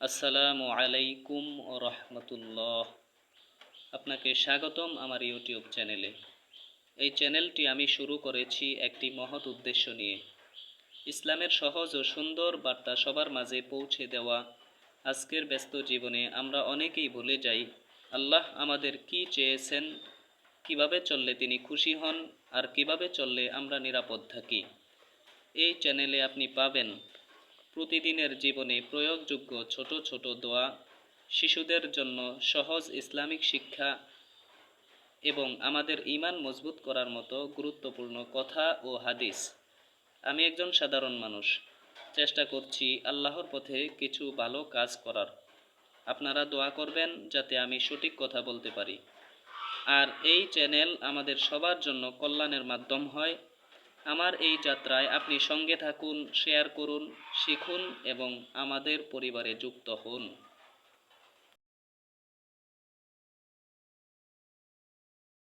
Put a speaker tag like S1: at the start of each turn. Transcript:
S1: আসসালামু আলাইকুম ও রহমতুল্লাহ। আপনাকে স্বাগতম আমার ইউটিউব চ্যানেলে। এই চ্যানেলটি আমি শুরু করেছি একটি মহৎ উদ্দেশ্য নিয়ে। ইসলামের সহজ ও সুন্দর বার্তা সবার মাঝে পৌঁছে দেওয়া আজকের ব্যস্ত জীবনে আমরা অনেকেই ভুলে যাই, আল্লাহ আমাদের কি চেয়েছেন, কীভাবে চললে তিনি খুশি হন, আর কীভাবে চললে আমরা নিরাপদ থাকি। এই চ্যানেলে আপনি পাবেন প্রতিদিনের জীবনে প্রয়োগযোগ্য ছোট ছোট দোয়া, শিশুদের জন্য সহজ ইসলামিক শিক্ষা এবং আমাদের ঈমান মজবুত করার মতো গুরুত্বপূর্ণ কথা ও হাদিস। আমি একজন সাধারণ মানুষ। চেষ্টা করছি আল্লাহর পথে কিছু ভালো কাজ করার। আপনারা দোয়া করবেন যাতে আমি সঠিক কথা বলতে পারি। আর এই চ্যানেল আমাদের সবার জন্য কল্যাণের মাধ্যম হয়। আমার এই যাত্রায় আপনি সঙ্গে থাকুন শেয়ার করুন শিখুন এবং আমাদের পরিবারে যুক্ত হন।